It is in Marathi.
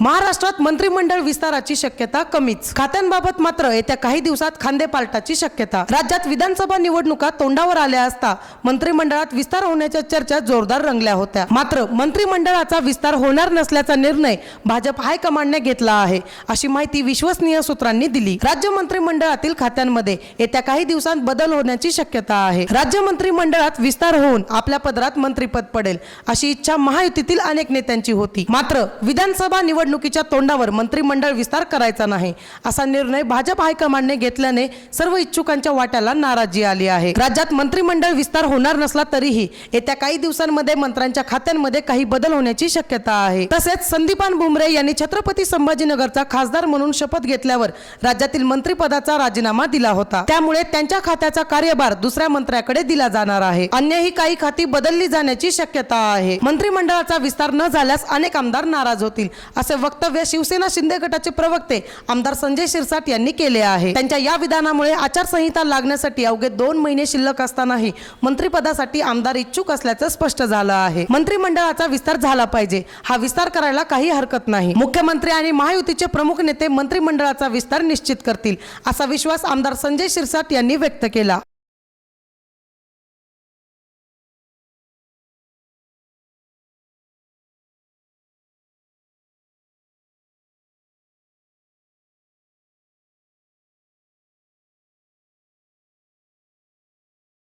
महाराष्ट्रात मंत्रिमंडळ विस्ताराची शक्यता कमीच. खात्यांबाबत मात्र येत्या काही दिवसात खांदेपालटाची शक्यता. राज्यात विधानसभा निवडणुका तोंडावर आल्या असता मंत्रिमंडळात विस्तार होण्याच्या चर्चा जोरदार रंगल्या होत्या. मात्र मंत्रिमंडळाचा विस्तार होणार नसल्याचा निर्णय भाजप हायकमांडने घेतला आहे अशी माहिती विश्वसनीय सूत्रांनी दिली. राज्य मंत्रिमंडळातील खात्यांमध्ये येत्या काही दिवसांत बदल होण्याची शक्यता आहे. राज्य मंत्रिमंडळात विस्तार होऊन आपल्या पदरात मंत्रिपद पडेल अशी इच्छा महायुतीतील अनेक नेत्यांची होती. मात्र विधानसभा निवड निवडणुकीच्या तोंडावर मंत्रिमंडळ विस्तार करायचा नाही असा निर्णय भाजप हायकमांडने घेतल्याने सर्व इच्छुकांच्या वाट्याला नाराजी आली आहे. राज्यात मंत्रिमंडळ विस्तार होणार नसला तरीही येत्या काही दिवसांमध्ये मंत्र्यांच्या खात्यांमध्ये काही बदल होण्याची शक्यता आहे. तसेच संदीपान भुमरे यांनी छत्रपती संभाजीनगरचा खासदार म्हणून शपथ घेतल्यावर राज्यातील मंत्रिपदाचा राजीनामा दिला होता. त्यामुळे त्यांच्या खात्याचा कार्यभार दुसऱ्या मंत्र्याकडे दिला जाणार आहे. अन्यही काही खाती बदलली जाण्याची शक्यता आहे. मंत्रिमंडळाचा विस्तार न झाल्यास अनेक आमदार नाराज होतील असे वक्तव्य शिवसेना शिंदे गटाचे प्रवक्ते आमदार संजय शिरसाट यांनी केले आहे. त्यांच्या या विधानामुळे आचारसंहिता लागण्यासाठी अवघे दोन महिने शिल्लक असतानाही मंत्रिपदासाठी आमदार इच्छुक असल्याचं स्पष्ट झालं आहे. मंत्रिमंडळाचा विस्तार झाला पाहिजे. हा विस्तार करायला काही हरकत नाही. मुख्यमंत्री आणि महायुतीचे प्रमुख नेते मंत्रिमंडळाचा विस्तार निश्चित करतील असा विश्वास आमदार संजय शिरसाट यांनी व्यक्त केला.